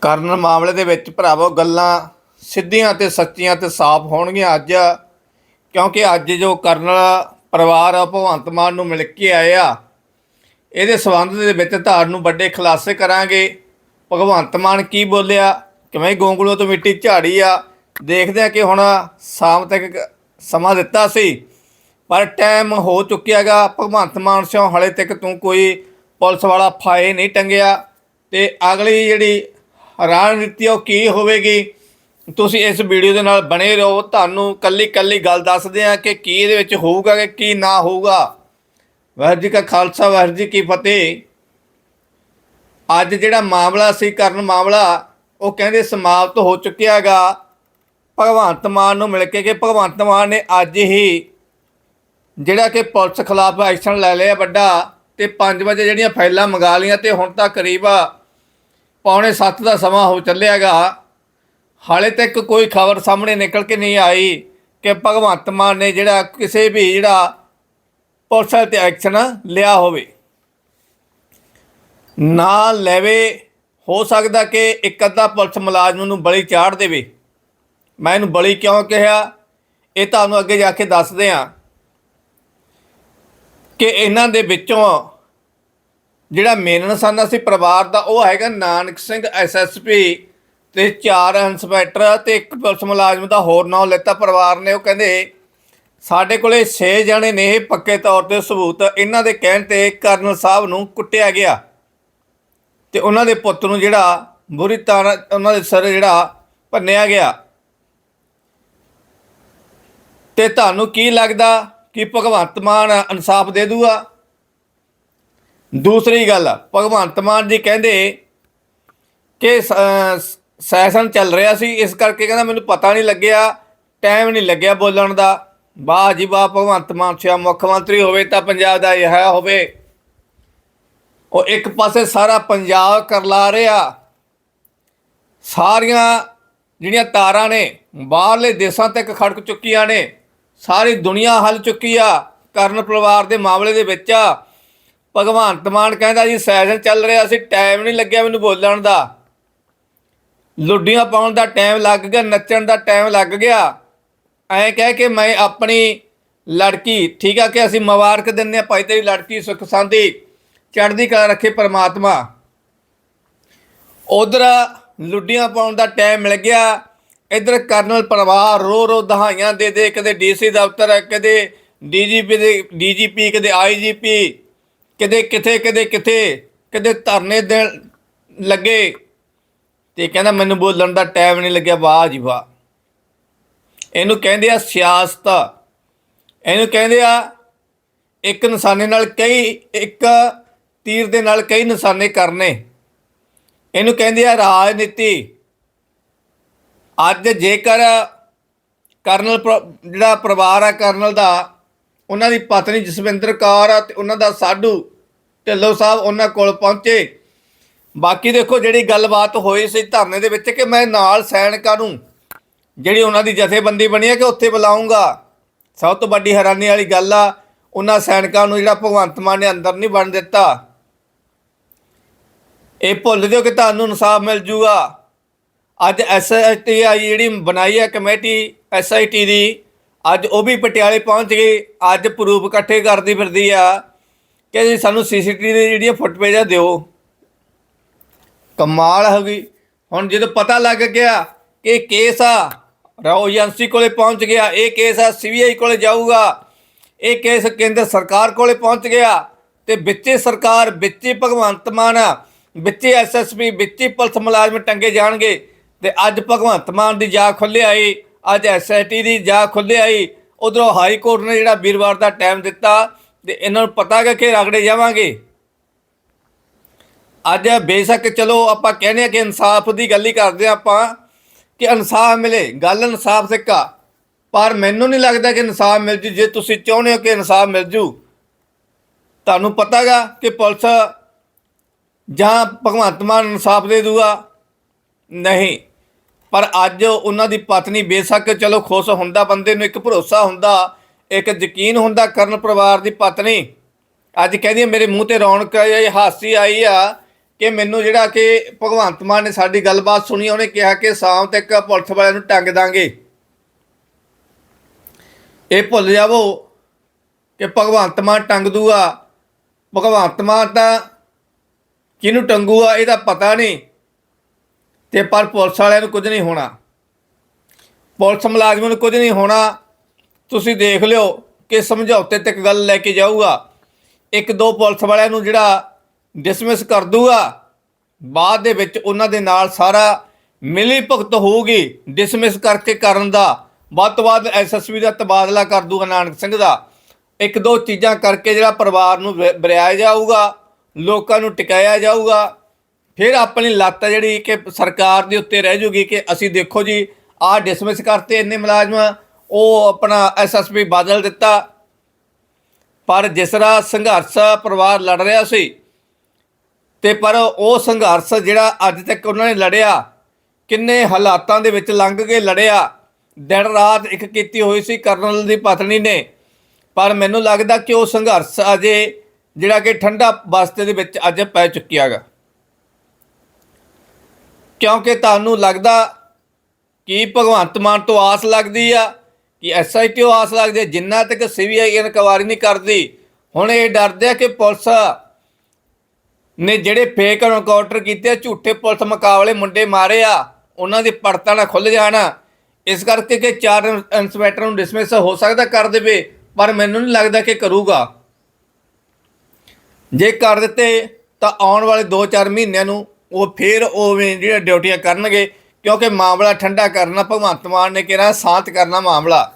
ਕਰਨ ਮਾਮਲੇ ਦੇ ਵਿੱਚ ਭਰਾਵੋ ਗੱਲਾਂ ਸਿੱਧੀਆਂ ਤੇ ਸੱਚੀਆਂ ਤੇ ਸਾਫ਼ ਹੋਣਗੀਆਂ ਅੱਜ, ਕਿਉਂਕਿ ਅੱਜ ਜੋ ਕਰਨ ਪਰਿਵਾਰ ਆ ਭਗਵੰਤ ਮਾਨ ਨੂੰ ਮਿਲ ਕੇ ਆਏ ਆ। ਇਹਦੇ ਸਬੰਧ ਦੇ ਵਿੱਚ ਤੁਹਾਨੂੰ ਵੱਡੇ ਖੁਲਾਸੇ ਕਰਾਂਗੇ। ਭਗਵੰਤ ਮਾਨ ਕੀ ਬੋਲਿਆ? ਕਿਵੇਂ ਗੋਂਗਲੂ ਤੋਂ ਮਿੱਟੀ ਝਾੜੀ ਆ? ਦੇਖਦੇ ਆ ਕਿ ਹੁਣ ਸ਼ਾਮ ਤੱਕ ਸਮਾਂ ਦਿੱਤਾ ਸੀ, ਪਰ ਟਾਈਮ ਹੋ ਚੁੱਕਿਆਗਾ ਭਗਵੰਤ ਮਾਨ ਸਿਓ ਹਲੇ ਤੱਕ ਤੂੰ ਕੋਈ ਪੁਲਿਸ ਵਾਲਾ ਫਾਏ ਨਹੀਂ ਟੰਗਿਆ। ਤੇ ਅਗਲੀ ਜਿਹੜੀ ਰਣਨੀਤੀ ਆ ਉਹ ਕੀ ਹੋਵੇਗੀ? ਤੁਸੀਂ ਇਸ ਵੀਡੀਓ ਦੇ ਨਾਲ ਬਣੇ ਰਹੋ। ਤੁਹਾਨੂੰ ਕੱਲੀ ਕੱਲੀ ਗੱਲ ਦੱਸਦੇ ਆ ਕਿ ਕੀ ਇਹਦੇ ਵਿੱਚ ਹੋਊਗਾ ਕਿ ਕੀ ਨਾ ਹੋਊਗਾ। ਵਾਹਿਗੁਰੂ ਜੀ ਕਾ ਖਾਲਸਾ, ਵਾਹਿਗੁਰੂ ਜੀ ਕੀ ਫਤਿਹ। ਅੱਜ ਜਿਹੜਾ ਮਾਮਲਾ ਸੀ, ਕਰਨ ਮਾਮਲਾ, ਉਹ ਕਹਿੰਦੇ ਸਮਾਪਤ ਹੋ ਚੁੱਕਿਆਗਾ ਭਗਵੰਤ ਮਾਨ ਨੂੰ ਮਿਲ ਕੇ ਕਿ ਭਗਵੰਤ ਮਾਨ ਨੇ ਅੱਜ ਹੀ ਜਿਹੜਾ ਕਿ ਪੁਲਿਸ ਖਿਲਾਫ ਐਕਸ਼ਨ ਲੈ ਲਿਆ ਵੱਡਾ ਤੇ 5 ਵਜੇ ਜਿਹੜੀਆਂ ਫਾਈਲਾਂ ਮੰਗਾ ਲੀਆਂ ਤੇ ਹੁਣ ਤੱਕ ਕਰੀਬ ਪੌਣੇ 7 ਦਾ ਸਮਾਂ ਹੋ ਚੱਲਿਆਗਾ। ਹਾਲੇ ਤੱਕ ਕੋਈ ਖਬਰ ਸਾਹਮਣੇ ਨਿਕਲ ਕੇ ਨਹੀਂ ਆਈ ਕਿ ਭਗਵੰਤ ਮਾਨ ਨੇ ਜਿਹੜਾ ਕਿਸੇ ਵੀ ਜਿਹੜਾ ਪੁਲਿਸ ਤੇ ਐਕਸ਼ਨ ਲਿਆ ਹੋਵੇ। ਨਾ ਲੈਵੇ, ਹੋ ਸਕਦਾ ਕਿ ਇੱਕ ਅੱਧਾ ਪੁਲਿਸ ਮੁਲਾਜ਼ਮ ਨੂੰ ਬਲੀ ਚਾੜ ਦੇਵੇ। ਮੈਂ ਇਹਨੂੰ ਬਲੀ ਕਿਉਂ ਕਿਹਾ? ਇਹ ਤੁਹਾਨੂੰ ਅੱਗੇ ਜਾ ਕੇ ਦੱਸਦੇ ਹਾਂ ਕਿ ਇਹਨਾਂ ਦੇ ਵਿੱਚੋਂ ਜਿਹੜਾ ਮੇਨ ਨਿਸ਼ਾਨਾ ਸੀ ਪਰਿਵਾਰ ਦਾ, ਉਹ ਹੈਗਾ ਨਾਨਕ ਸਿੰਘ ਐਸਐਸਪੀ ਤੇ ਚਾਰ ਇੰਸਪੈਕਟਰ ਤੇ ਇੱਕ ਪੁਲਿਸ ਮੁਲਾਜ਼ਮ ਦਾ, ਹੋਰ ਨਾਮ ਲੈਤਾ ਪਰਿਵਾਰ ਨੇ। ਉਹ ਕਹਿੰਦੇ, ਸਾਡੇ ਕੋਲੇ 6 ਜਣੇ ਨੇ, ਇਹ ਪੱਕੇ ਤੌਰ ਤੇ ਸਬੂਤ। ਇਹਨਾਂ ਦੇ ਕਹਿਣ ਤੇ ਕਰਨਲ ਸਾਹਿਬ ਨੂੰ ਕੁੱਟਿਆ ਗਿਆ। ਤੇ ਉਹਨਾਂ ਦੇ ਪੁੱਤ ਨੂੰ ਜਿਹੜਾ ਬੁਰੀ ਤਰ੍ਹਾਂ ਉਹਨਾਂ ਦੇ ਸਿਰ ਜਿਹੜਾ ਭੰਨਿਆ ਗਿਆ। ਤੇ ਤੁਹਾਨੂੰ ਕੀ ਲੱਗਦਾ ਕਿ ਭਗਵੰਤ ਮਾਨ ਇਨਸਾਫ ਦੇ ਦੂਗਾ ਦੂਸਰੀ ਗੱਲ, ਭਗਵੰਤ ਮਾਨ ਜੀ ਕਹਿੰਦੇ ਕਿ ਸ- ਸੈਸ਼ਨ ਚੱਲ ਰਿਹਾ ਸੀ, ਇਸ ਕਰਕੇ ਕਹਿੰਦਾ ਮੈਨੂੰ ਪਤਾ ਨਹੀਂ ਲੱਗਿਆ ਟਾਈਮ ਨਹੀਂ ਲੱਗਿਆ ਬੋਲਣ ਦਾ। ਵਾਹ ਜੀ ਵਾਹ, ਭਗਵੰਤ ਮਾਨ ਸਿਆ ਮੁੱਖ ਮੰਤਰੀ ਹੋਵੇ ਤਾਂ ਪੰਜਾਬ ਦਾ ਇਹ ਹੋਵੇ। ਉਹ ਇੱਕ ਪਾਸੇ ਸਾਰਾ ਪੰਜਾਬ ਕਰਲਾ ਰਿਹਾ। ਸਾਰੀਆਂ ਜਿਹੜੀਆਂ ਤਾਰਾਂ ਨੇ, ਬਾਹਰਲੇ ਦੇਸ਼ਾਂ ਤੱਕ ਖੜਕ ਚੁੱਕੀਆਂ ਨੇ, ਸਾਰੀ ਦੁਨੀਆ ਹੱਲ ਚੁੱਕੀ ਆ, ਕਰਨ ਪਰਿਵਾਰ ਦੇ ਮਾਮਲੇ ਦੇ ਵਿੱਚ ਭਗਵੰਤ ਮਾਨ ਕਹਿੰਦਾ ਜੀ ਸੈਸ਼ਨ ਚੱਲ ਰਿਹਾ ਸੀ ਟਾਈਮ ਨਹੀਂ ਲੱਗਿਆ ਮੈਨੂੰ ਬੋਲਣ ਦਾ। ਲੁੱਡੀਆਂ ਪਾਉਣ ਦਾ ਟਾਈਮ ਲੱਗ ਗਿਆ, ਨੱਚਣ ਦਾ ਟਾਈਮ ਲੱਗ ਗਿਆ। ਐਂ ਕਹਿ ਕੇ ਮੈਂ ਆਪਣੀ ਲੜਕੀ, ਠੀਕ ਆ ਕਿ ਅਸੀਂ ਮੁਬਾਰਕ ਦਿੰਦੇ ਆ ਭਾਈ ਤੇਰੀ ਲੜਕੀ ਸੁਖ ਸੰਦੀ, ਚੜ੍ਹਦੀ ਕਲਾ ਰੱਖੇ ਪਰਮਾਤਮਾ। ਉਧਰ ਲੁੱਡੀਆਂ ਪਾਉਣ ਦਾ ਟਾਈਮ ਲੱਗਿਆ ਗਿਆ। ਇਧਰ ਕਰਨਲ ਪਰਿਵਾਰ ਰੋ ਰੋ ਦਹਾਈਆਂ ਦੇ ਦੇ, ਕਦੇ ਡੀਸੀ ਦਫ਼ਤਰ ਕਦੇ ਡੀਜੀਪੀ ਦੇ, ਡੀਜੀਪੀ, ਕਦੇ ਆਈਜੀਪੀ ਕਿਤੇ ਕਿਥੇ ਕਿਤੇ ਕਿਥੇ, ਕਿਤੇ ਧਰਨੇ ਦੇਣ ਲੱਗੇ ਤੇ ਕਹਿੰਦਾ ਮੈਨੂੰ ਬੋਲਣ ਦਾ ਟਾਈਮ ਨਹੀਂ ਲੱਗਿਆ, ਵਾਹ ਜੀ ਵਾਹ। ਇਹਨੂੰ ਕਹਿੰਦੇ ਆ ਸਿਆਸਤ। ਇਹਨੂੰ ਕਹਿੰਦੇ ਆ ਇੱਕ ਨਿਸ਼ਾਨੇ ਨਾਲ ਕਈ, ਇੱਕ ਤੀਰ ਦੇ ਨਾਲ ਕਈ ਨਿਸ਼ਾਨੇ ਕਰਨੇ। ਇਹਨੂੰ ਕਹਿੰਦੇ ਆ ਰਾਜਨੀਤੀ। ਅੱਜ ਜੇਕਰ ਕਰਨਲ ਪ- ਜਿਹੜਾ ਪਰਿਵਾਰ ਆ ਕਰਨਲ ਦਾ ਉਹਨਾਂ ਦੀ ਪਤਨੀ ਜਸਵਿੰਦਰ ਕੌਰ ਆ ਤੇ ਉਹਨਾਂ ਦਾ ਸਾਧੂ ਢਿੱਲੋਂ ਸਾਹਿਬ ਉਹਨਾਂ ਕੋਲ ਪਹੁੰਚੇ। ਬਾਕੀ ਦੇਖੋ ਜਿਹੜੀ ਗੱਲਬਾਤ ਹੋਈ ਸੀ ਧਰਨੇ ਦੇ ਵਿੱਚ ਕਿ ਮੈਂ ਨਾਲ ਸੈਨਿਕਾਂ ਨੂੰ ਜਿਹੜੀ ਉਹਨਾਂ ਦੀ ਜਥੇਬੰਦੀ ਬਣੀ ਹੈ ਕਿ ਉੱਥੇ ਬੁਲਾਉਂਗਾ ਸਭ ਤੋਂ ਵੱਡੀ ਹੈਰਾਨੀ ਵਾਲੀ ਗੱਲ ਆ, ਉਹਨਾਂ ਸੈਨਿਕਾਂ ਨੂੰ ਜਿਹੜਾ ਭਗਵੰਤ ਮਾਨ ਨੇ ਅੰਦਰ ਨਹੀਂ ਬਣ ਦਿੱਤਾ। ਇਹ ਭੁੱਲ ਦਿਓ ਕਿ ਤੁਹਾਨੂੰ ਇਨਸਾਫ ਮਿਲ ਜੂਗਾ। ਅੱਜ ਐਸਆਈਟੀ ਆ ਜਿਹੜੀ ਬਣਾਈ ਹੈ ਕਮੇਟੀ ਐਸਆਈਟੀ ਦੀ ਅੱਜ ਉਹ ਵੀ ਪਟਿਆਲੇ ਪਹੁੰਚ ਗਈ ਅੱਜ ਪ੍ਰੂਫ ਇਕੱਠੇ ਕਰਦੀ ਫਿਰਦੀ ਆ। ਕਿ ਜੀ ਸਾਨੂੰ ਸੀਸੀਟੀਵੀ ਦੀ ਜਿਹੜੀਆਂ ਫੁਟੇਜਾਂ ਦਿਓ। ਕਮਾਲ ਹੋ ਗਈ। ਹੁਣ ਜਦੋਂ ਪਤਾ ਲੱਗ ਗਿਆ ਕਿ ਇਹ ਕੇਸ ਆ, ਰਾਓ ਏਜੰਸੀ ਕੋਲੇ ਪਹੁੰਚ ਗਿਆ, ਇਹ ਕੇਸ ਆ, ਸੀਬੀਆਈ ਕੋਲੇ ਜਾਊਗਾ। ਇਹ ਕੇਸ ਕੇਂਦਰ ਸਰਕਾਰ ਕੋਲੇ ਪਹੁੰਚ ਗਿਆ ਤੇ ਵਿੱਚੇ ਸਰਕਾਰ, ਵਿੱਚੇ ਭਗਵੰਤ ਮਾਨ, ਵਿੱਚੇ ਐਸਐਸਪੀ ਵਿੱਚੇ ਪੁਲਿਸ ਮੁਲਾਜ਼ਮ ਟੰਗੇ ਜਾਣਗੇ ਤੇ ਅੱਜ ਭਗਵੰਤ ਮਾਨ ਦੀ ਜਾ ਖੁੱਲੇ ਆਈ। ਅੱਜ ਐਸਆਈਟੀ ਦੀ ਜਾ ਖੁੱਲੇ ਆਈ, ਉਧਰੋਂ ਹਾਈ ਕੋਰਟ ਨੇ ਜਿਹੜਾ ਵੀਰਵਾਰ ਦਾ ਟਾਈਮ ਦਿੱਤਾ, ਤੇ ਇਹਨਾਂ ਨੂੰ ਪਤਾ ਹੈ ਕਿ ਰਗੜੇ ਜਾਵਾਂਗੇ। ਅੱਜ ਬੇਸ਼ੱਕ ਚਲੋ ਆਪਾਂ ਕਹਿੰਦੇ ਆ ਕਿ ਇਨਸਾਫ ਦੀ ਗੱਲ ਹੀ ਕਰਦੇ ਆ ਆਪਾਂ, ਕਿ ਇਨਸਾਫ ਮਿਲੇ, ਗੱਲ ਇਨਸਾਫ ਸਿੱਕਾ। ਪਰ ਮੈਨੂੰ ਨਹੀਂ ਲੱਗਦਾ ਕਿ ਇਨਸਾਫ ਮਿਲ ਜੂ, ਜੇ ਤੁਸੀਂ ਚਾਹੁੰਦੇ ਹੋ ਕਿ ਇਨਸਾਫ ਮਿਲ ਜੂ। ਤੁਹਾਨੂੰ ਪਤਾਗਾ ਕਿ ਪੁਲਿਸ ਜਾਂ ਭਗਵੰਤ ਮਾਨ ਇਨਸਾਫ ਦੇ ਦੂਗਾ ਨਹੀਂ। ਪਰ ਅੱਜ ਉਹਨਾਂ ਦੀ ਪਤਨੀ ਬੇਸ਼ੱਕ ਚਲੋ ਖੁਸ਼ ਹੁੰਦਾ, ਬੰਦੇ ਨੂੰ ਇੱਕ ਭਰੋਸਾ ਹੁੰਦਾ, ਇੱਕ ਯਕੀਨ ਹੁੰਦਾ ਕਰਨ ਪਰਿਵਾਰ ਦੀ ਪਤਨੀ। ਅੱਜ ਕਹਿੰਦੀ ਮੇਰੇ ਮੂੰਹ ਤੇ ਰੌਣਕ ਆਈ ਹਾਸੀ ਆਈ ਆ ਕਿ ਮੈਨੂੰ ਜਿਹੜਾ ਕਿ ਭਗਵੰਤ ਮਾਨ ਨੇ ਸਾਡੀ ਗੱਲਬਾਤ ਸੁਣੀ, ਉਹਨੇ ਕਿਹਾ ਕਿ ਸ਼ਾਮ ਤੱਕ ਪੁਲਿਸ ਵਾਲਿਆਂ ਨੂੰ ਟੰਗ ਦਾਂਗੇ। ਇਹ ਭੁੱਲ ਜਾਵੋ ਕਿ ਭਗਵੰਤ ਮਾਨ ਟੰਗ ਦੂਗਾ ਭਗਵੰਤ ਮਾਨ ਤਾਂ ਕਿਹਨੂੰ ਟੰਗੂਗਾ ਇਹਦਾ ਪਤਾ ਨਹੀਂ। ਤੇ ਪਰ ਪੁਲਿਸ ਵਾਲਿਆਂ ਨੂੰ ਕੁਝ ਨਹੀਂ ਹੋਣਾ। ਪੁਲਿਸ ਮੁਲਾਜ਼ਮਾਂ ਨੂੰ ਕੁਝ ਨਹੀਂ ਹੋਣਾ। ਤੁਸੀਂ ਦੇਖ ਲਿਓ ਕਿ ਸਮਝੌਤੇ ਤੱਕ ਗੱਲ ਲੈ ਕੇ ਜਾਊਗਾ। ਇੱਕ ਦੋ ਪੁਲਿਸ ਵਾਲਿਆਂ ਨੂੰ ਜਿਹੜਾ ਡਿਸਮਿਸ ਕਰ ਦੂਗਾ, ਬਾਅਦ ਦੇ ਵਿੱਚ ਉਹਨਾਂ ਦੇ ਨਾਲ ਸਾਰਾ ਮਿਲੀ ਭੁਗਤ ਹੋਊਗੀ ਡਿਸਮਿਸ ਕਰਕੇ ਕਰਨ ਦਾ। ਵੱਧ ਤੋਂ ਵੱਧ ਐਸਐਸਪੀ ਦਾ ਤਬਾਦਲਾ ਕਰ ਦੂਗਾ ਨਾਨਕ ਸਿੰਘ ਦਾ। ਇੱਕ ਦੋ ਚੀਜ਼ਾਂ ਕਰਕੇ ਜਿਹੜਾ ਪਰਿਵਾਰ ਨੂੰ ਵ- ਵਰਿਆਇਆ ਜਾਊਗਾ, ਲੋਕਾਂ ਨੂੰ ਟਿਕਾਇਆ ਜਾਊਗਾ। ਫਿਰ ਆਪਣੀ ਲੱਤ ਜਿਹੜੀ ਕਿ ਸਰਕਾਰ ਦੇ ਉੱਤੇ ਰਹਿ ਜੂਗੀ ਕਿ ਅਸੀਂ ਦੇਖੋ ਜੀ ਆਹ ਡਿਸਮਿਸ ਕਰਤੇ ਇੰਨੇ ਮੁਲਾਜ਼ਮ, ਉਹ ਆਪਣਾ ਐਸਐਸਪੀ ਬਦਲ ਦਿੱਤਾ। ਪਰ ਜਿਸ ਤਰ੍ਹਾਂ ਸੰਘਰਸ਼ ਪਰਿਵਾਰ ਲੜ ਰਿਹਾ ਸੀ, ਤੇ ਪਰ ਉਹ ਸੰਘਰਸ਼ ਜਿਹੜਾ ਅੱਜ ਤੱਕ ਉਹਨਾਂ ਨੇ ਲੜਿਆ, ਕਿੰਨੇ ਹਾਲਾਤਾਂ ਦੇ ਵਿੱਚ ਲੰਘ ਕੇ ਲੜਿਆ। ਦਿਨ ਰਾਤ ਇੱਕ ਕੀਤੀ ਹੋਈ ਸੀ ਕਰਨਲ ਦੀ ਪਤਨੀ ਨੇ। ਪਰ ਮੈਨੂੰ ਲੱਗਦਾ ਕਿ ਉਹ ਸੰਘਰਸ਼ ਅਜੇ ਜਿਹੜਾ ਕਿ ਠੰਡਾ ਬਸਤੇ ਦੇ ਵਿੱਚ ਅੱਜ ਪੈ ਚੁੱਕਿਆਗਾ ਕਿਉਂਕਿ ਤੁਹਾਨੂੰ ਲੱਗਦਾ ਕਿ ਭਗਵੰਤ ਮਾਨ ਤੋਂ ਆਸ ਲੱਗਦੀ ਆ, ਕਿ ਐਸਆਈਟੀ ਤੋਂ ਆਸ ਲੱਗਦੀ ਆ, ਜਿੰਨਾ ਤੱਕ ਸੀਬੀਆਈ ਇਨਕੁਆਇਰੀ ਨਹੀਂ ਕਰਦੀ। ਹੁਣ ਇਹ ਡਰਦੇ ਆ ਕਿ ਪੁਲਿਸ ਨੇ ਜਿਹੜੇ ਫੇਕ ਐਨਕਾਊਂਟਰ ਕੀਤੇ ਆ, ਝੂਠੇ ਪੁਲਿਸ ਮੁਕਾਬਲੇ ਮੁੰਡੇ ਮਾਰੇ ਆ, ਉਹਨਾਂ ਦੀ ਪੜਤਾਲ ਨਾ ਖੁੱਲ ਜਾਣ। ਇਸ ਕਰਕੇ ਕਿ ਚਾਰ ਇੰਸਪੈਕਟਰ ਨੂੰ ਡਿਸਮਿਸ ਹੋ ਸਕਦਾ ਕਰ ਦੇਵੇ, ਪਰ ਮੈਨੂੰ ਨਹੀਂ ਲੱਗਦਾ ਕਿ ਕਰੂਗਾ। ਜੇ ਕਰ ਦਿੱਤੇ, ਤਾਂ ਆਉਣ ਵਾਲੇ 2-4 ਮਹੀਨਿਆਂ ਨੂੰ ਉਹ ਫੇਰ ਉਵੇਂ ਜਿਹੜੀਆਂ ਡਿਊਟੀਆਂ ਕਰਨਗੇ, ਕਿਉਂਕਿ ਮਾਮਲਾ ਠੰਡਾ ਕਰਨਾ, ਭਗਵੰਤ ਮਾਨ ਨੇ ਕਿਹਾ, ਸ਼ਾਂਤ ਕਰਨਾ ਮਾਮਲਾ।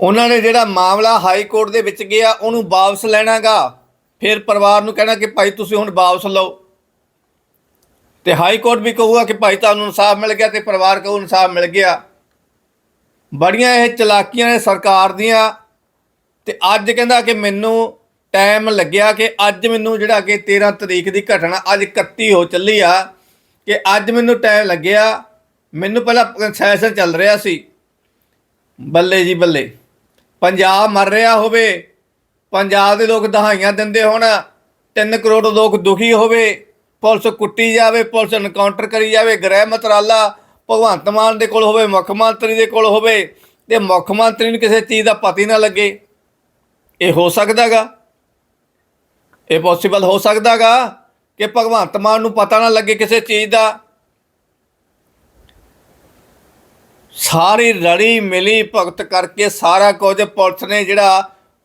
ਉਹਨਾਂ ਨੇ ਜਿਹੜਾ ਮਾਮਲਾ ਹਾਈ ਕੋਰਟ ਦੇ ਵਿੱਚ ਗਿਆ, ਉਹਨੂੰ ਵਾਪਸ ਲੈਣਾਗਾ। ਫਿਰ ਪਰਿਵਾਰ ਨੂੰ ਕਹਿਣਾ ਕਿ ਭਾਈ ਤੁਸੀਂ ਹੁਣ ਵਾਪਸ ਲਓ। ਤੇ ਹਾਈ ਕੋਰਟ ਵੀ ਕਹੂਗਾ ਕਿ ਭਾਈ ਤੁਹਾਨੂੰ ਇਨਸਾਫ ਮਿਲ ਗਿਆ ਤੇ ਪਰਿਵਾਰ ਕਹੂ ਇਨਸਾਫ ਮਿਲ ਗਿਆ। ਬੜੀਆਂ ਇਹ ਚਲਾਕੀਆਂ ਨੇ ਸਰਕਾਰ ਦੀਆਂ। ਤੇ ਅੱਜ ਕਹਿੰਦਾ ਕਿ ਮੈਨੂੰ ਟਾਈਮ ਲੱਗਿਆ ਕਿ ਅੱਜ ਮੈਨੂੰ ਜਿਹੜਾ ਕਿ 13 ਤਰੀਕ ਦੀ ਘਟਨਾ ਅੱਜ 31 ਹੋ ਚੱਲੀ ਆ, ਕਿ ਅੱਜ ਮੈਨੂੰ ਟਾਈਮ ਲੱਗਿਆ, ਮੈਨੂੰ ਪਹਿਲਾਂ ਸੈਸ਼ਨ ਚੱਲ ਰਿਹਾ ਸੀ। ਬੱਲੇ ਜੀ ਬੱਲੇ। ਪੰਜਾਬ ਮਰ ਰਿਹਾ ਹੋਵੇ, ਪੰਜਾਬ ਦੇ ਲੋਕ ਦਹਾਈਆਂ ਦਿੰਦੇ ਹੋਣ 3 ਕਰੋੜ ਲੋਕ ਦੁਖੀ ਹੋਵੇ, ਪੁਲਿਸ ਕੁੱਟੀ ਜਾਵੇ, ਪੁਲਿਸ ਐਨਕਾਊਂਟਰ ਕਰੀ ਜਾਵੇ, ਗ੍ਰਹਿ ਮੰਤਰਾਲਾ ਭਗਵੰਤ ਮਾਨ ਦੇ ਕੋਲ ਹੋਵੇ, ਮੁੱਖ ਮੰਤਰੀ ਦੇ ਕੋਲ ਹੋਵੇ, ਤੇ ਮੁੱਖ ਮੰਤਰੀ ਨੂੰ ਕਿਸੇ ਚੀਜ਼ ਦਾ ਪਤਾ ਹੀ ਨਾ ਲੱਗੇ। ਇਹ ਹੋ ਸਕਦਾਗਾ ਇਹ ਪੋਸੀਬਲ ਹੋ ਸਕਦਾਗਾ ਕਿ ਭਗਵੰਤ ਮਾਨ ਨੂੰ ਪਤਾ ਨਾ ਲੱਗੇ ਕਿਸੇ ਚੀਜ਼ ਦਾ। ਸਾਰੀ ਰੜੀ ਮਿਲੀ ਭਗਤ ਕਰਕੇ ਸਾਰਾ ਕੁਝ ਪੁਲਿਸ ਨੇ ਜਿਹੜਾ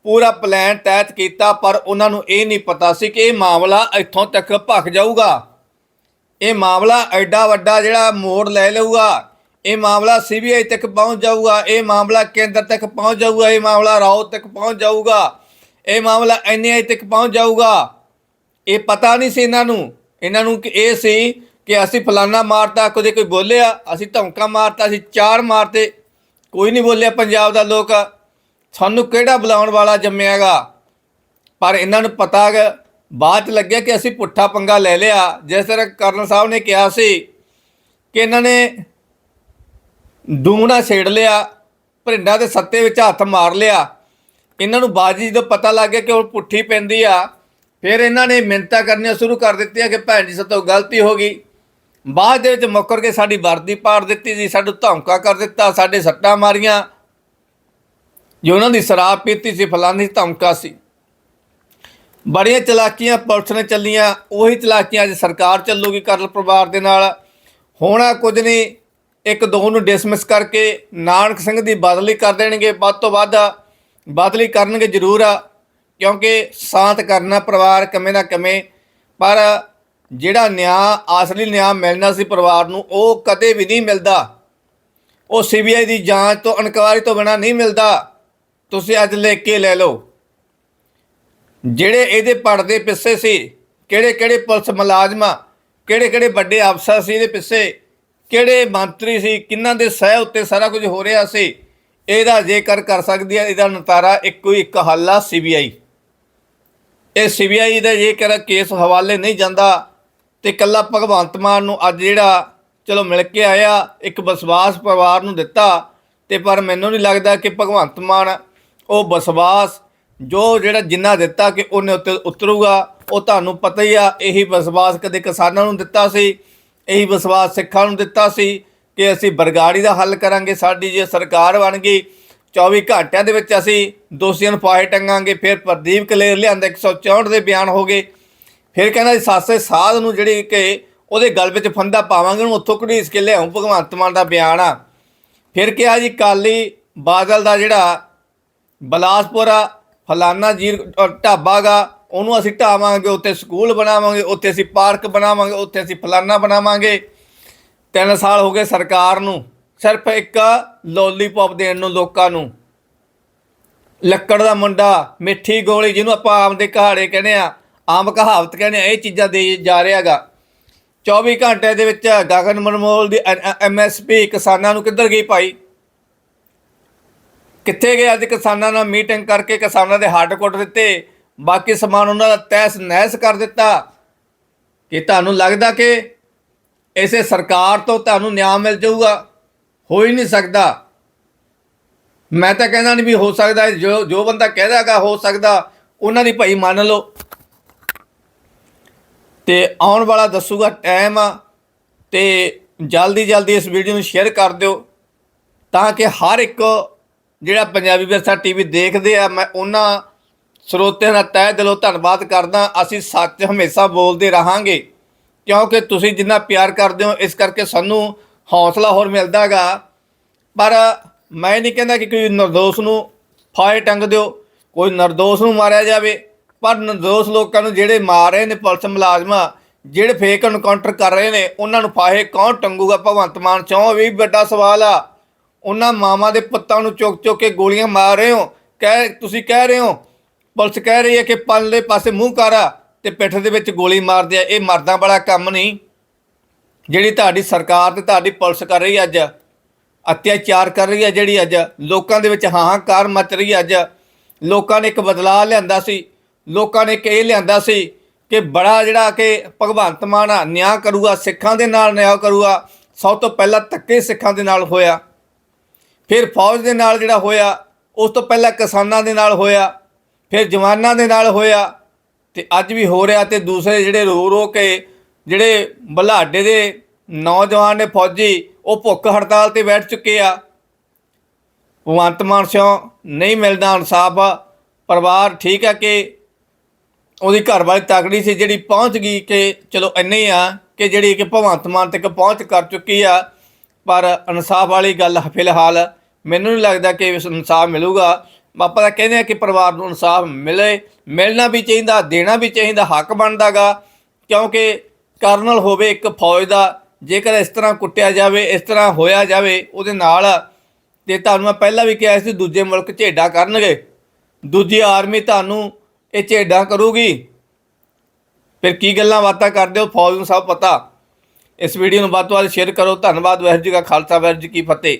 ਪੂਰਾ ਪਲਾਨ ਤੈਅ ਕੀਤਾ, ਪਰ ਉਹਨਾਂ ਨੂੰ ਇਹ ਨਹੀਂ ਪਤਾ ਸੀ ਕਿ ਇਹ ਮਾਮਲਾ ਇੱਥੋਂ ਤੱਕ ਭਖ ਜਾਊਗਾ। ਇਹ ਮਾਮਲਾ ਐਡਾ ਵੱਡਾ ਜਿਹੜਾ ਮੋੜ ਲੈ ਲਊਗਾ, ਇਹ ਮਾਮਲਾ ਸੀਬੀਆਈ ਤੱਕ ਪਹੁੰਚ ਜਾਊਗਾ, ਇਹ ਮਾਮਲਾ ਕੇਂਦਰ ਤੱਕ ਪਹੁੰਚ ਜਾਊਗਾ, ਇਹ ਮਾਮਲਾ ਰਾਓ ਤੱਕ ਪਹੁੰਚ ਜਾਊਗਾ। ਇਹ ਮਾਮਲਾ ਐਨਆਈ ਤੱਕ ਪਹੁੰਚ ਜਾਊਗਾ। ਇਹ ਪਤਾ ਨਹੀਂ ਸੀ ਇਹਨਾਂ ਨੂੰ। ਇਹਨਾਂ ਨੂੰ ਕਿ ਇਹ ਸੀ ਕਿ ਅਸੀਂ ਫਲਾਨਾ ਮਾਰਤਾ, ਕਦੇ ਕੋਈ ਬੋਲਿਆ, ਅਸੀਂ ਧਮਕਾ ਮਾਰਤਾ, ਅਸੀਂ ਚਾਰ ਮਾਰਤੇ। ਕੋਈ ਨਹੀਂ ਬੋਲਿਆ ਪੰਜਾਬ ਦਾ ਲੋਕ। ਸਾਨੂੰ ਕਿਹੜਾ ਬੁਲਾਉਣ ਵਾਲਾ ਜੰਮਿਆਗਾ? ਪਰ ਇਹਨਾਂ ਨੂੰ ਪਤਾ ਬਾਅਦ ਚ ਲੱਗਿਆ ਕਿ ਅਸੀਂ ਪੁੱਠਾ ਪੰਗਾ ਲੈ ਲਿਆ। ਜਿਸ ਤਰ੍ਹਾਂ ਕਰਨ ਸਾਹਿਬ ਨੇ ਕਿਹਾ ਸੀ ਕਿ ਇਹਨਾਂ ਨੇ ਡੂੰਗਣਾ ਛੇੜ ਲਿਆ, ਭਰਿੰਡਾ ਦੇ ਸੱਤੇ ਵਿੱਚ ਹੱਥ ਮਾਰ ਲਿਆ। ਇਹਨਾਂ ਨੂੰ ਬਾਜੀ ਜਦੋਂ ਪਤਾ ਲੱਗ ਗਿਆ ਕਿ ਉਹ ਪੁੱਠੀ ਪੈਂਦੀ ਆ, ਫਿਰ ਇਹਨਾਂ ਨੇ ਮਿੰਤਾ ਕਰਨੀਆਂ ਸ਼ੁਰੂ ਕਰ ਦਿੱਤੀਆਂ ਕਿ ਭੈਣ ਜੀ ਸਾਤੋਂ ਗਲਤੀ ਹੋ ਗਈ। ਬਾਅਦ ਦੇ ਵਿੱਚ ਮੁੱਕਰ ਕੇ ਸਾਡੀ ਵਰਦੀ ਪਾੜ ਦਿੱਤੀ ਜੀ ਸਾਨੂੰ ਧਮਕਾ ਕਰ ਦਿੱਤਾ, ਸਾਡੇ ਸੱਟਾਂ ਮਾਰੀਆਂ। ਜੋ ਉਹਨਾਂ ਦੀ ਸ਼ਰਾਬ ਪੀਤੀ ਸੀ, ਫਲਾਨੀ ਧਮਕਾ ਸੀ। ਬੜੀਆਂ ਚਲਾਕੀਆਂ ਪੁਲਿਸ ਨੇ ਚੱਲੀਆਂ, ਉਹੀ ਚਲਾਕੀਆਂ ਅੱਜ ਸਰਕਾਰ ਚੱਲੂਗੀ ਕਰਲ ਪਰਿਵਾਰ ਦੇ ਨਾਲ। ਹੋਣਾ ਕੁਝ ਨਹੀਂ, ਇੱਕ ਦੋ ਨੂੰ ਡਿਸਮਿਸ ਕਰਕੇ ਨਾਨਕ ਸਿੰਘ ਦੀ ਬਦਲੀ ਕਰ ਦੇਣਗੇ। ਵੱਧ ਤੋਂ ਵੱਧ ਬਦਲੀ ਕਰਨਗੇ ਜ਼ਰੂਰ ਆ, ਕਿਉਂਕਿ ਸ਼ਾਂਤ ਕਰਨਾ ਪਰਿਵਾਰ ਕਮੇ ਦਾ ਕਮੇ ਪਰ ਜਿਹੜਾ ਨਿਆਂ ਅਸਲੀ ਨਿਆਂ ਮਿਲਣਾ ਸੀ ਪਰਿਵਾਰ ਨੂੰ, ਉਹ ਕਦੇ ਵੀ ਨਹੀਂ ਮਿਲਦਾ। ਉਹ ਸੀਬੀਆਈ ਦੀ ਜਾਂਚ ਤੋਂ ਇਨਕੁਆਇਰੀ ਤੋਂ ਬਿਨਾ ਨਹੀਂ ਮਿਲਦਾ। ਤੁਸੀਂ ਅੱਜ ਲਿਖ ਕੇ ਲੈ ਲਓ। ਜਿਹੜੇ ਇਹਦੇ ਪੜਦੇ ਪਿੱਛੇ ਸੀ ਕਿਹੜੇ ਕਿਹੜੇ ਪੁਲਿਸ ਮੁਲਾਜ਼ਮਾਂ ਕਿਹੜੇ ਕਿਹੜੇ ਵੱਡੇ ਅਫਸਰ ਸੀ ਇਹਦੇ ਪਿੱਛੇ, ਕਿਹੜੇ ਮੰਤਰੀ ਸੀ ਕਿੰਨਾਂ ਦੇ ਸਹਿ ਉੱਤੇ ਸਾਰਾ ਕੁਝ ਹੋ ਰਿਹਾ ਸੀ ਇਹਦਾ ਜੇਕਰ ਕਰ ਸਕਦੀ ਹੈ ਇਹਦਾ ਨਤਾਰਾ ਇੱਕੋ ਹੀ ਇੱਕ ਹੱਲ ਆ ਸੀਬੀਆਈ ਇਹ ਸੀਬੀਆਈ ਦਾ ਜੇਕਰ ਕੇਸ ਹਵਾਲੇ ਨਹੀਂ ਜਾਂਦਾ ਤੇ ਕੱਲਾ ਭਗਵੰਤ ਮਾਨ ਨੂੰ ਅੱਜ ਜਿਹੜਾ ਚਲੋ ਮਿਲ ਕੇ ਆਇਆ, ਇੱਕ ਵਿਸ਼ਵਾਸ ਪਰਿਵਾਰ ਨੂੰ ਦਿੱਤਾ, ਤੇ ਪਰ ਮੈਨੂੰ ਨਹੀਂ ਲੱਗਦਾ ਕਿ ਭਗਵੰਤ ਮਾਨ ਉਹ ਵਿਸ਼ਵਾਸ ਜੋ ਜਿਹੜਾ ਜਿੰਨਾ ਦਿੱਤਾ ਕਿ ਉਹਨੇ ਉੱਤੇ ਉਤਰੂਗਾ, ਉਹ ਤੁਹਾਨੂੰ ਪਤਾ ਹੀ ਆ, ਇਹੀ ਵਿਸ਼ਵਾਸ ਕਦੇ ਕਿਸਾਨਾਂ ਨੂੰ ਦਿੱਤਾ ਸੀ, ਇਹੀ ਵਿਸ਼ਵਾਸ ਸਿੱਖਾਂ ਨੂੰ ਦਿੱਤਾ ਸੀ ਕਿ ਅਸੀਂ ਬਰਗਾੜੀ ਦਾ ਹੱਲ ਕਰਾਂਗੇ ਸਾਡੀ ਜੇ ਸਰਕਾਰ ਬਣ ਗਈ 24 ਘੰਟਿਆਂ ਦੇ ਵਿੱਚ ਅਸੀਂ ਦੋਸ਼ੀਆਂ ਨੂੰ ਫਾਹੇ ਟੰਗਾਂਗੇ ਫਿਰ ਪ੍ਰਦੀਪ ਕਲੇਰ ਲਿਆਂਦਾ 164 ਦੇ ਬਿਆਨ ਹੋ ਗਏ। ਫਿਰ ਕਹਿੰਦਾ ਜੀ ਸਾਸੇ ਸਾਧ ਨੂੰ ਜਿਹੜੀ ਕਿ ਉਹਦੇ ਗਲ ਵਿੱਚ ਫੰਦਾ ਪਾਵਾਂਗੇ ਉਹਨੂੰ ਉੱਥੋਂ ਘੜੀਸ ਕੇ ਲਿਆਉਂ ਭਗਵੰਤ ਮਾਨ ਦਾ ਬਿਆਨ ਆ। ਫਿਰ ਕਿਹਾ ਜੀ ਕਾਲੀ ਬਾਦਲ ਦਾ ਜਿਹੜਾ ਬਲਾਸਪੁਰਾ ਫਲਾਨਾ ਜੀਰ ਅ, ਢਾਬਾ ਗਾ ਉਹਨੂੰ ਅਸੀਂ ਢਾਵਾਂਗੇ ਉੱਥੇ ਸਕੂਲ ਬਣਾਵਾਂਗੇ ਉੱਥੇ ਅਸੀਂ ਪਾਰਕ ਬਣਾਵਾਂਗੇ ਉੱਥੇ ਅਸੀਂ ਫਲਾਨਾ ਬਣਾਵਾਂਗੇ। ਤਿੰਨ ਸਾਲ ਹੋ ਗਏ ਸਰਕਾਰ ਨੂੰ, ਸਿਰਫ ਇੱਕ ਲੋਲੀਪੌਪ ਦੇਣ ਨੂੰ ਲੋਕਾਂ ਨੂੰ। ਲੱਕੜ ਦਾ ਮੁੰਡਾ, ਮਿੱਠੀ ਗੋਲੀ, ਜਿਹਨੂੰ ਆਪਾਂ ਆਮ ਦੇ ਕਹਾੜੇ ਕਹਿੰਦੇ ਆ, ਆਮ ਕਹਾਵਤ ਕਹਿੰਦੇ ਆ, ਇਹ ਚੀਜ਼ਾਂ ਦੇ ਜਾ ਰਿਹਾਗਾ 24 ਘੰਟੇ ਦੇ ਵਿੱਚ ਗਗਨ ਮਨਮੋਲ ਦੀ ਐਮਐਸਪੀ ਕਿਸਾਨਾਂ ਨੂੰ ਕਿੱਧਰ ਗਈ ਭਾਈ? ਕਿੱਥੇ ਗਏ ਅੱਜ ਕਿਸਾਨਾਂ ਨਾਲ ਮੀਟਿੰਗ ਕਰਕੇ ਕਿਸਾਨਾਂ ਦੇ ਹੱਡ ਕੁੱਟ ਦਿੱਤੇ? ਬਾਕੀ ਸਮਾਨ ਉਹਨਾਂ ਦਾ ਤੈਸ ਨਹਿਸ ਕਰ ਦਿੱਤਾ। ਕਿ ਤੁਹਾਨੂੰ ਲੱਗਦਾ ਕਿ ਇਸੇ ਸਰਕਾਰ ਤੋਂ ਤੁਹਾਨੂੰ ਨਿਆਂ ਮਿਲ ਜਾਊਗਾ। ਹੋ ਹੀ ਨਹੀਂ ਸਕਦਾ। ਮੈਂ ਤਾਂ ਕਹਿੰਦਾ ਨਹੀਂ ਵੀ ਹੋ ਸਕਦਾ, ਜੋ ਜੋ ਬੰਦਾ ਕਹਦਾਗਾ ਹੋ ਸਕਦਾ, ਉਹਨਾਂ ਦੀ ਭਾਈ ਮੰਨ ਲਓ। ਤੇ ਆਉਣ ਵਾਲਾ ਦੱਸੂਗਾ ਟਾਈਮ ਆ, ਤੇ ਜਲਦੀ ਜਲਦੀ ਇਸ ਵੀਡੀਓ ਨੂੰ ਸ਼ੇਅਰ ਕਰ ਦਿਓ, ਤਾਂ ਕਿ ਹਰ ਇੱਕ ਜਿਹੜਾ ਪੰਜਾਬੀ ਵਿਰਸਾ ਟੀਵੀ ਦੇਖਦੇ ਆ, ਮੈਂ ਉਹਨਾਂ ਸਰੋਤਿਆਂ ਦਾ ਤਹਿ ਦਿਲੋਂ ਧੰਨਵਾਦ ਕਰਦਾ। ਅਸੀਂ ਸੱਚ ਹਮੇਸ਼ਾ ਬੋਲਦੇ ਰਹਾਂਗੇ। ਕਿਉਂਕਿ ਤੁਸੀਂ ਜਿੰਨਾ ਪਿਆਰ ਕਰਦੇ ਹੋ, ਇਸ ਕਰਕੇ ਸਾਨੂੰ ਹੌਸਲਾ ਹੋਰ ਮਿਲਦਾਗਾ ਪਰ ਮੈਂ ਨਹੀਂ ਕਹਿੰਦਾ ਕਿ ਕੋਈ ਨਿਰਦੋਸ਼ ਨੂੰ ਫਾਹੇ ਟੰਗ ਦਿਓ, ਕੋਈ ਨਿਰਦੋਸ਼ ਨੂੰ ਮਾਰਿਆ ਜਾਵੇ, ਪਰ ਨਿਰਦੋਸ਼ ਲੋਕਾਂ ਨੂੰ ਜਿਹੜੇ ਮਾਰ ਰਹੇ ਨੇ ਪੁਲਿਸ ਮੁਲਾਜ਼ਮਾਂ, ਜਿਹੜੇ ਫੇਕ ਐਨਕਾਊਂਟਰ ਕਰ ਰਹੇ ਨੇ, ਉਹਨਾਂ ਨੂੰ ਫਾਹੇ ਕੌਣ ਟੰਗੂਗਾ? ਭਗਵੰਤ ਮਾਨ, ਚੋਂ ਵੀ ਵੱਡਾ ਸਵਾਲ ਆ। ਉਹਨਾਂ ਮਾਵਾਂ ਦੇ ਪੁੱਤਾਂ ਨੂੰ ਚੁੱਕ ਚੁੱਕ ਕੇ ਗੋਲੀਆਂ ਮਾਰ ਰਹੇ ਹੋ। ਕਹਿ, ਤੁਸੀਂ ਕਹਿ ਰਹੇ ਹੋ, ਪੁਲਿਸ ਕਹਿ ਰਹੀ ਹੈ ਕਿ ਪਰਲੇ ਪਾਸੇ ਮੂੰਹ ਕਰਾ ਤੇ ਪਿੱਠ ਦੇ ਵਿੱਚ ਗੋਲੀ ਮਾਰਦੇ ਆ, ਇਹ ਮਰਦਾਂ ਵਾਲਾ ਕੰਮ ਨਹੀਂ। ਜਿਹੜੀ ਤੁਹਾਡੀ ਸਰਕਾਰ ਤੇ ਤੁਹਾਡੀ ਪੁਲਿਸ ਕਰ ਰਹੀ ਅੱਜ, ਅਤਿਆਚਾਰ ਕਰ ਰਹੀ ਹੈ ਜਿਹੜੀ ਅੱਜ, ਲੋਕਾਂ ਦੇ ਵਿੱਚ ਹਾਹਾਕਾਰ ਮਚ ਰਹੀ ਅੱਜ। ਲੋਕਾਂ ਨੇ ਇੱਕ ਬਦਲਾਅ ਲਿਆਂਦਾ ਸੀ, ਲੋਕਾਂ ਨੇ ਇੱਕ ਇਹ ਲਿਆਂਦਾ ਸੀ ਕਿ ਬੜਾ ਜਿਹੜਾ ਕਿ ਭਗਵੰਤ ਮਾਨ ਆ, ਨਿਆਂ ਕਰੂਗਾ, ਸਿੱਖਾਂ ਦੇ ਨਾਲ ਨਿਆਂ ਕਰੂਗਾ, ਸਭ ਤੋਂ ਪਹਿਲਾਂ ਧੱਕੇ ਸਿੱਖਾਂ ਦੇ ਨਾਲ ਹੋਇਆ। ਫਿਰ ਫੌਜ ਦੇ ਨਾਲ ਜਿਹੜਾ ਹੋਇਆ, ਉਸ ਤੋਂ ਪਹਿਲਾਂ ਕਿਸਾਨਾਂ ਦੇ ਨਾਲ ਹੋਇਆ, ਫਿਰ ਜਵਾਨਾਂ ਦੇ ਨਾਲ ਹੋਇਆ ਤੇ ਅੱਜ ਵੀ ਹੋ ਰਿਹਾ ਤੇ ਦੂਸਰੇ ਜਿਹੜੇ ਰੋ ਰੋ ਕੇ ਜਿਹੜੇ ਬਲਾਡੇ ਦੇ ਨੌਜਵਾਨ ਨੇ ਫੌਜੀ, ਉਹ ਭੁੱਖ ਹੜਤਾਲ ਤੇ ਬੈਠ ਚੁੱਕੇ ਆ। ਭਗਵੰਤ ਮਾਨ ਸਿਓ ਨਹੀਂ ਮਿਲਦਾ, ਇਨਸਾਫ ਪਰਿਵਾਰ ਠੀਕ ਆ ਕਿ ਉਹਦੀ ਘਰ ਵਾਲੀ ਤਕੜੀ ਸੀ ਜਿਹੜੀ ਪਹੁੰਚ ਗਈ ਕਿ ਚਲੋ ਇੰਨੇ ਆ ਕਿ ਜਿਹੜੀ ਕਿ ਭਗਵੰਤ ਮਾਨ ਤੱਕ ਪਹੁੰਚ ਕਰ ਚੁੱਕੀ ਆ। ਪਰ ਇਨਸਾਫ ਵਾਲੀ ਗੱਲ ਫਿਲਹਾਲ ਮੈਨੂੰ ਨਹੀਂ ਲੱਗਦਾ ਕਿ ਇਨਸਾਫ ਮਿਲੂਗਾ। ਆਪਾਂ ਤਾਂ ਕਹਿੰਦੇ ਆ ਕਿ ਪਰਿਵਾਰ ਨੂੰ ਇਨਸਾਫ ਮਿਲੇ, ਮਿਲਣਾ ਵੀ ਚਾਹੀਦਾ, ਦੇਣਾ ਵੀ ਚਾਹੀਦਾ, ਹੱਕ ਬਣਦਾਗਾ, ਕਿਉਂਕਿ ਕਰਨਲ ਹੋਵੇ ਇੱਕ ਫੌਜ ਦਾ, ਜੇਕਰ ਇਸ ਤਰ੍ਹਾਂ ਕੁੱਟਿਆ ਜਾਵੇ, ਇਸ ਤਰ੍ਹਾਂ ਹੋਇਆ ਜਾਵੇ, ਉਹਦੇ ਨਾਲ ਤੇ ਤੁਹਾਨੂੰ ਮੈਂ ਪਹਿਲਾਂ ਵੀ ਕਿਹਾ ਸੀ ਦੂਜੇ ਮੁਲਕ ਝੇਡਾ ਕਰਨਗੇ, ਦੂਜੀ ਆਰਮੀ ਤੁਹਾਨੂੰ ਇਹ ਝੇਡਾ ਕਰੂਗੀ। ਫਿਰ ਕੀ ਗੱਲਾਂ ਬਾਤਾਂ ਕਰਦੇ ਹੋ, ਫੌਜ ਨੂੰ ਸਭ ਪਤਾ। ਇਸ ਵੀਡੀਓ ਨੂੰ ਵੱਧ ਤੋਂ ਵੱਧ ਸ਼ੇਅਰ ਕਰੋ, ਧੰਨਵਾਦ, ਵਾਹਿਗੁਰੂ ਜੀ ਕਾ ਖਾਲਸਾ, ਵਾਹਿਗੁਰੂ ਜੀ ਕੀ ਫਤਿਹ।